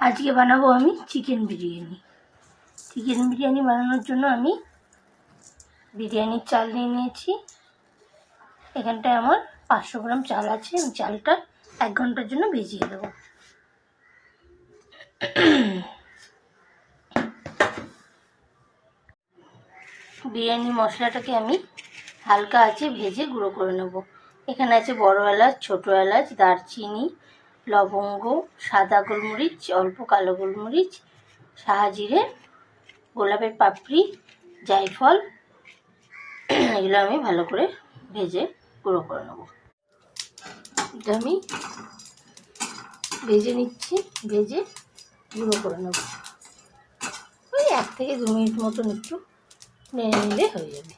আজকে বানাবো আমি চিকেন বিরিয়ানি। চিকেন বিরিয়ানি বানানোর জন্য আমি বিরিয়ানির চাল নিয়ে নিয়েছি। এখানটায় আমার পাঁচশো গ্রাম চাল আছে, আমি চালটা এক ঘণ্টার জন্য ভিজিয়ে দেবো। বিরিয়ানি মশলাটাকে আমি হালকা আছে ভেজে গুঁড়ো করে নেব। এখানে আছে বড় এলাচ, ছোটো এলাচ, দারচিনি লবঙ্গ, সাদা গোলমরিচ, অল্প কালো গোলমরিচ, সাহাজিরে, গোলাপের পাপড়ি, জায়ফল, এগুলো আমি ভালো করে ভেজে গুঁড়ো করে নেব। এটা আমি ভেজে নিচ্ছি, ভেজে গুঁড়ো করে নেব। ওই এক থেকে দু মিনিট মতন একটু নেড়ে নিলে হয়ে যাবে।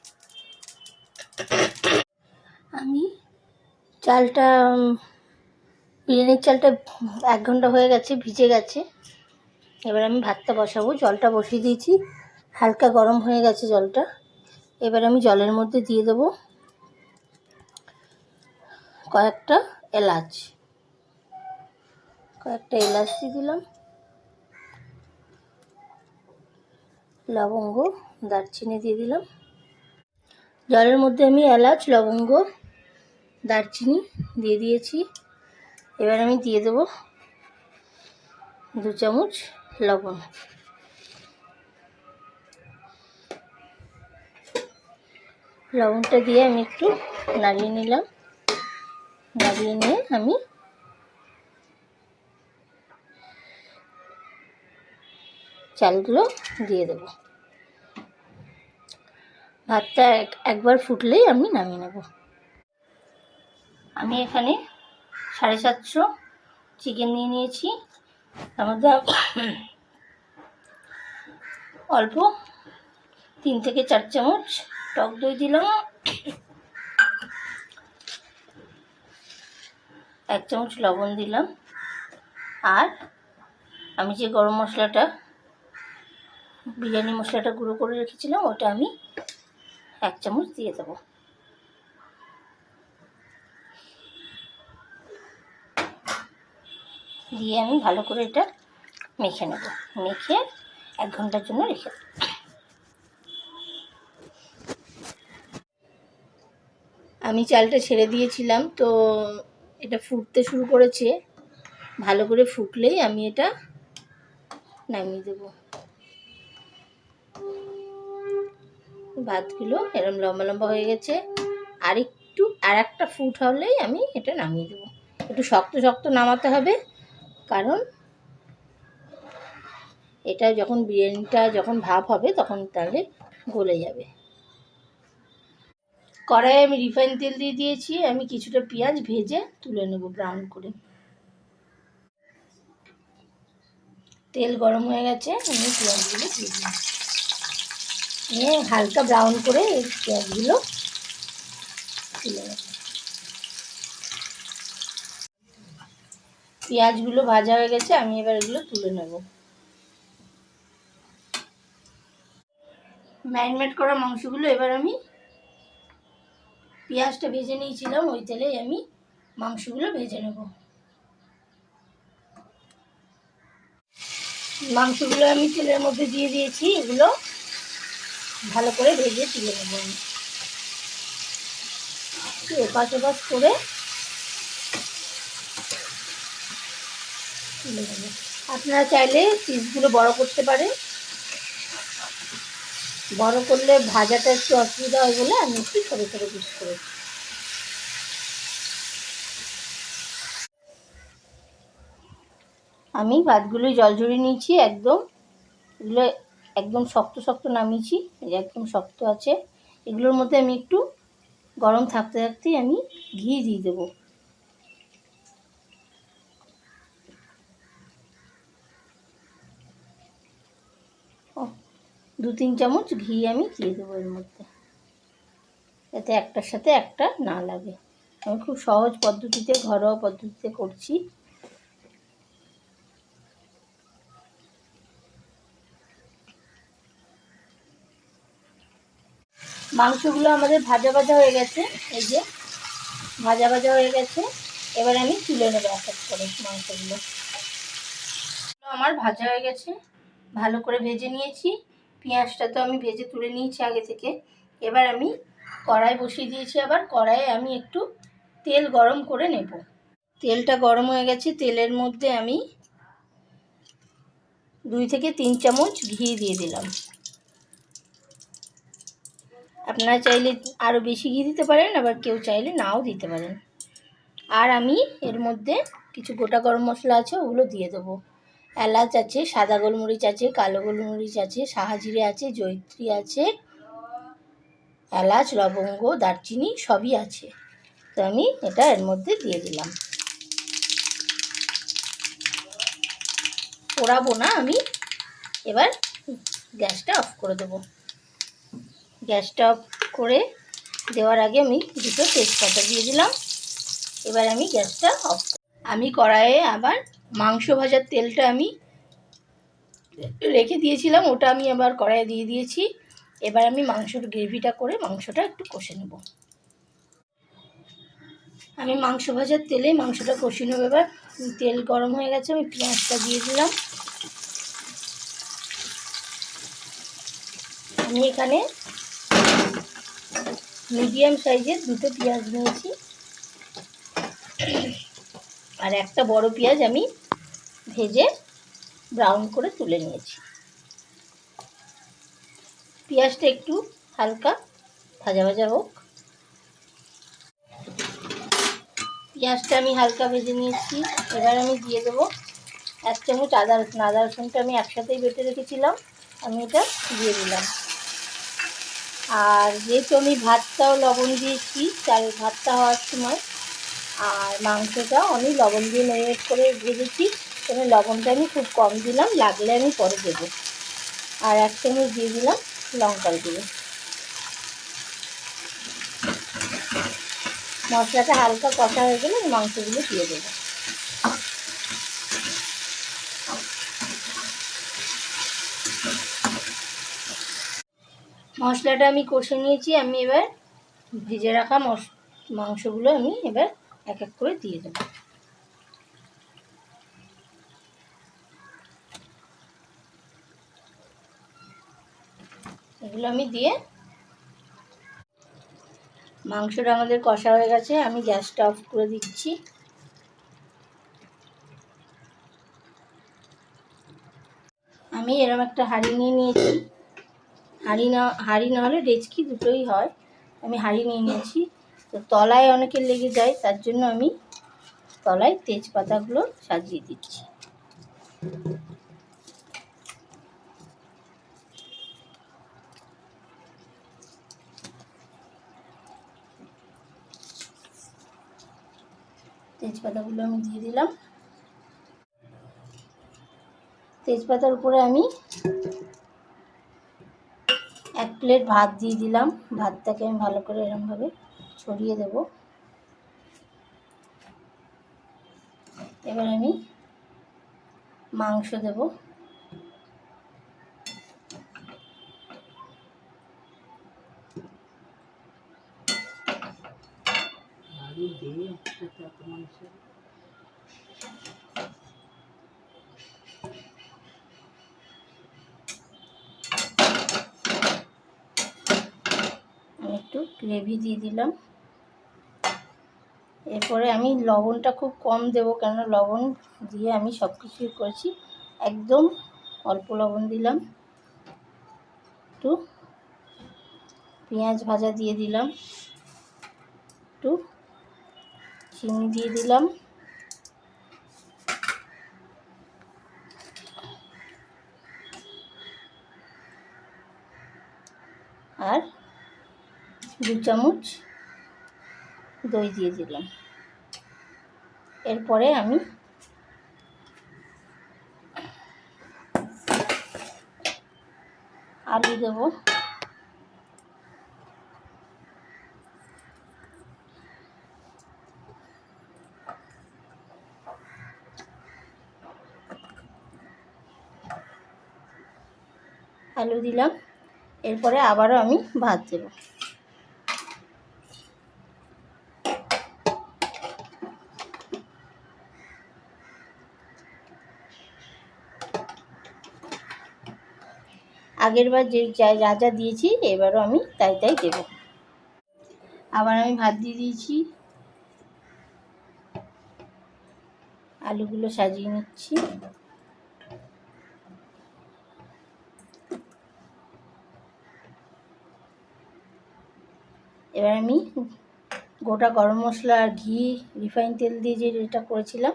আমি চালটা বিরিয়ানির চালটা এক ঘণ্টা হয়ে গেছে, ভিজে গেছে। এবার আমি ভাতটা বসাবো, জলটা বসিয়ে দিয়েছি। হালকা গরম হয়ে গেছে জলটা। এবার আমি জলের মধ্যে দিয়ে দেবো কয়েকটা এলাচ। কয়েকটা এলাচ দিয়ে দিলাম। লবঙ্গ, দারচিনি দিয়ে দিলাম। জলের মধ্যে আমি এলাচ, লবঙ্গ, দারচিনি দিয়ে দিয়েছি। এবার আমি দিয়ে দেবো দু চামচ লবণ। লবণটা দিয়ে আমি একটু নাড়িয়ে নিলাম। নাড়িয়ে নিয়ে আমি চালগুলো দিয়ে দেবো। ভাতটা এক একবার ফুটলেই আমি নামিয়ে নেব। আমি এখানে সাড়ে সাতশো চিকেন নিয়ে নিয়েছি। তার মধ্যে অল্প তিন থেকে চার চামচ টক দই দিলাম। এক চামচ লবণ দিলাম। আর আমি যে গরম মশলাটা, বিরিয়ানি মশলাটা গুঁড়ো করে রেখেছিলাম, ওটা আমি এক চামচ দিয়ে দেবো। দিয়ে আমি ভালো করে এটা মেখে নেব। মেখে এক ঘণ্টার জন্য রেখে আমি চালটা ছেড়ে দিয়েছিলাম, তো এটা ফুটতে শুরু করেছে। ভালো করে ফুটলেই আমি এটা নামিয়ে দেবো। ভাতগুলো এরম লম্বা লম্বা হয়ে গেছে। আর একটু আর একটা ফুট হলেই আমি এটা নামিয়ে দেবো। একটু শক্ত শক্ত নামাতে হবে। কারণ এটা যখন বিরিয়ানিটা যখন ভাপ হবে, তখন তাহলে গলে যাবে। কড়াইয়ে আমি রিফাইন তেল দিয়ে দিয়েছি। আমি কিছুটা পেঁয়াজ ভেজে তুলে নেব ব্রাউন করে। তেল গরম হয়ে গেছে, আমি পেঁয়াজগুলো নিয়ে হালকা ব্রাউন করে পেঁয়াজগুলো তুলে নেব। পেঁয়াজগুলো ভাজা হয়ে গেছে, আমি এবার এগুলো তুলে নেব। ম্যারিনেট করা মাংসগুলো এবার আমি পেঁয়াজটা ভেজে নিয়েছিলাম, ওই তেলেই আমি মাংসগুলো ভেজে নেব। মাংসগুলো আমি তেলের মধ্যে দিয়ে দিয়েছি, এগুলো ভালো করে ভেজে তুলে নেব আমি। এপাশ ওপাশ করে তুলে নেব আপনারা চাইলে পিসগুলো বড় করতে পারেন বড় করলে ভাজাটা একটু অসুবিধা হয় বলে আমি একটু ছোটো ছোটো পিস করেছি আমি ভাতগুলোই জল ঝরিয়ে নিয়েছি একদম। এগুলো একদম শক্ত শক্ত নামিয়েছি একদম শক্ত আছে। এগুলোর মধ্যে আমি একটু গরম থাকতে থাকতেই আমি ঘি দিয়ে দেবো। দু তিন চামচ ঘি আমি দিয়ে দেবো এর মধ্যে। যাতে একটার সাথে একটা না লাগে। আমি খুব সহজ পদ্ধতিতে, ঘরোয়া পদ্ধতিতে করছি। মাংসগুলো আমাদের ভাজা ভাজা হয়ে গেছে। এই যে ভাজা ভাজা হয়ে গেছে। এবার আমি তুলে নেব এক এক করে মাংসগুলো। আমার ভাজা হয়ে গেছে। ভালো করে ভেজে নিয়েছি। পেঁয়াজটা তো আমি ভেজে তুলে নিয়েছি আগে থেকে। এবার আমি কড়াই বসিয়ে দিয়েছি আবার, কড়াইয়ে আমি একটু তেল গরম করে নেব। তেলটা গরম হয়ে গেছে, তেলের মধ্যে আমি দুই থেকে তিন চামচ ঘি দিয়ে দিলাম। আপনারা চাইলে আরও বেশি ঘি দিতে পারেন, আবার কেউ চাইলে নাও দিতে পারেন। আর আমি এর মধ্যে কিছু গোটা গরম মশলা আছে, ওগুলো দিয়ে দেবো। এলাচ আছে, সাদা গোলমরিচ আছে, কালো গোলমরিচ আছে, সাহাজিরে আছে জৈত্রী আছে, এলাচ, লবঙ্গ, দারচিনি সবই আছে। তো আমি এটা এর মধ্যে দিয়ে দিলাম। পোড়াবো না আমি। এবার গ্যাসটা অফ করে দেবো। গ্যাসটা অফ করে দেওয়ার আগে আমি দুটো তেজপাতা দিয়ে দিলাম। এবার আমি গ্যাসটা অফ আমি কড়াইয়ে আবার মাংস ভাজার তেলটা আমি রেখে দিয়েছিলাম, ওটা আমি আবার কড়াইয়ে দিয়ে দিয়েছি। এবার আমি মাংসর গ্রেভিটা করে মাংসটা একটু কষে নেব। আমি মাংস ভাজার তেলে মাংসটা কষে নেব। এবার তেল গরম হয়ে গেছে, আমি পেঁয়াজটা দিয়ে দিলাম। আমি এখানে মিডিয়াম সাইজের দুটো পেঁয়াজ নিয়েছি। আর একটা বড় পেঁয়াজ আমি ভেজে ব্রাউন করে তুলে নিয়েছি। পেঁয়াজটা একটু হালকা ভাজা ভাজা হোক। পেঁয়াজটা আমি হালকা ভেজে নিয়েছি। এবার আমি দিয়ে দেবো এক চামচ আদা রসুন। আদা রসুনটা আমি একসাথেই বেটে রেখেছিলাম। আমি এটা দিয়ে দিলাম। আর যেহেতু আমি ভাতটাও লবণ দিয়েছি চাল ভাতটা হওয়ার সময় আর মাংসটা আমি লবণ দিয়ে মেরিনেট করে ভেজেছি। তবে লবণটা আমি খুব কম দিলাম, লাগলে আমি পরে দেবো। আর এক চামচ দিয়ে দিলাম লঙ্কার গুঁড়ো। মশলাটা হালকা কষা হয়ে গেলে মাংসগুলো দিয়ে দেবো। মশলাটা আমি কষে নিয়েছি, আমি এবার ভেজে রাখা মাংসগুলো আমি এবার এক এক করে দিয়ে দেবো। এগুলো আমি দিয়ে মাংসটা আমাদের কষা হয়ে গেছে, আমি গ্যাসটা অফ করে দিচ্ছি। আমি এরকম একটা হাঁড়ি নিয়ে নিয়েছি। হাঁড়ি না হাঁড়ি না হলে ডেচকি দুটোই হয়। আমি হাঁড়ি নিয়ে নিয়েছি। তো তলায় অনেকের লেগে যায়, তার জন্য আমি তলায় তেজপাতাগুলো সাজিয়ে দিচ্ছি। তেজপাতাগুলো আমি দিয়ে দিলাম। তেজপাতার উপরে আমি এক প্লেট ভাত দিয়ে দিলাম। ভাতটাকে আমি ভালো করে এরমভাবে ছড়িয়ে দেব। এবার আমি মাংস দেব। আমি একটু গ্রেভি দিয়ে দিলাম। এরপরে আমি লবণটা খুব কম দেবো কেননা লবণ দিয়ে আমি সব কিছুই করেছি। একদম অল্প লবণ দিলাম। একটু পেঁয়াজ ভাজা দিয়ে দিলাম। একটু চিনি দিয়ে দিলাম। আর দু চামচ দই দিয়ে দিলাম। এরপরে আমি আলু দেবো। আলু দিলাম। এরপরে আবারও আমি ভাত দেবো। আগেরবার যে, যা যা দিয়েছি, এবারও আমি তাই তাই দেব। আবার আমি ভাত দিয়ে দিয়েছি। আলুগুলো সাজিয়ে নিচ্ছি। এবার আমি গোটা গরম মশলা আর ঘি, রিফাইন তেল দিয়ে যে এটা করেছিলাম,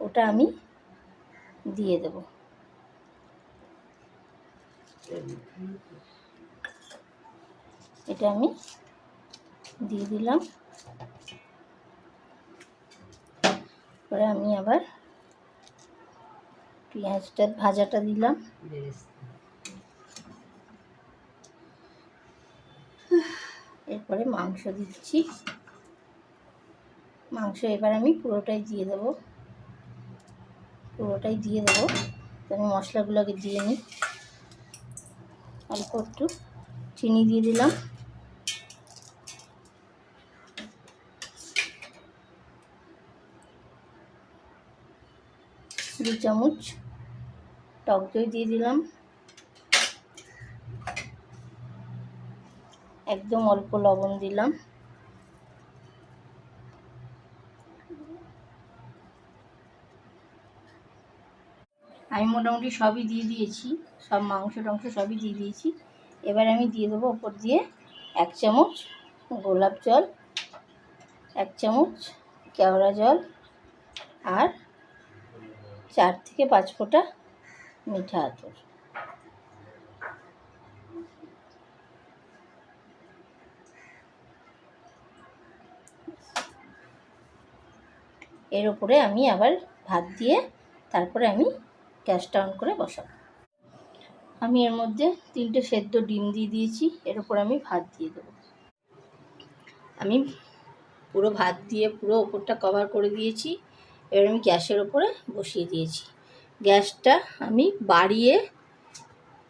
ওটা আমি দিয়ে দেব। এটা আমি দিয়ে দিলাম। পরে আমি আবার পেঁয়াজটা, ভাজাটা দিলাম। এরপরে মাংস দিচ্ছি। মাংস এবার আমি পুরোটাই দিয়ে দেবো। পুরোটাই দিয়ে দেবো। আমি মশলাগুলোকে দিয়ে নিই। অল্প একটু চিনি দিয়ে দিলাম। দু চামচ টক দই দিয়ে দিলাম। একদম অল্প লবণ দিলাম। আমি মোটামুটি সবই দিয়ে দিয়েছি। সব মাংস টাংস সবই দিয়ে দিয়েছি। এবার আমি দিয়ে দেবো ওপর দিয়ে এক চামচ গোলাপ জল, এক চামচ কেওড়া জল আর চার থেকে পাঁচ ফোঁটা মিঠা আতর। এর উপরে আমি আবার ভাত দিয়ে তারপরে আমি গ্যাসটা অন করে বসাবো। আমি এর মধ্যে তিনটে সেদ্ধ ডিম দিয়ে দিয়েছি, এর উপর আমি ভাত দিয়ে দেবো। আমি পুরো ভাত দিয়ে পুরো ওপরটা কভার করে দিয়েছি, এবার আমি গ্যাসের ওপরে বসিয়ে দিয়েছি। গ্যাসটা আমি বাড়িয়ে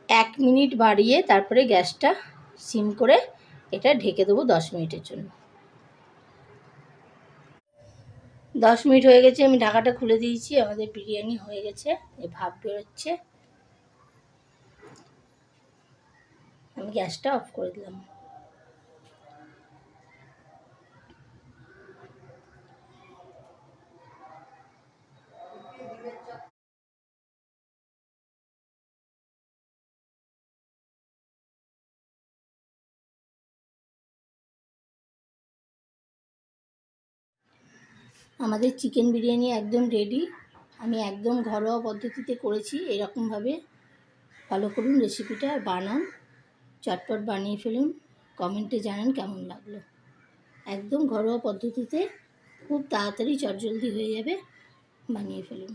এক মিনিট বাড়িয়ে তারপরে গ্যাসটা সিম করে এটা ঢেকে দেবো দশ মিনিটের জন্য। দশ মিনিট হয়ে গেছে, আমি ঢাকাটা খুলে দিয়েছি, আমাদের বিরিয়ানি হয়ে গেছে, এ ভাব বেরোচ্ছে। আমি গ্যাসটা অফ করে দিলাম। আমাদের চিকেন বিরিয়ানি একদম রেডি আমি একদম ঘরোয়া পদ্ধতিতে করেছি, এরকমভাবে। ফলো করুন রেসিপিটা বানান, চটপট বানিয়ে ফেলুন, কমেন্টে জানান কেমন লাগল। একদম ঘরোয়া পদ্ধতিতে খুব তাড়াতাড়ি চটজলদি হয়ে যাবে, বানিয়ে ফেলুন।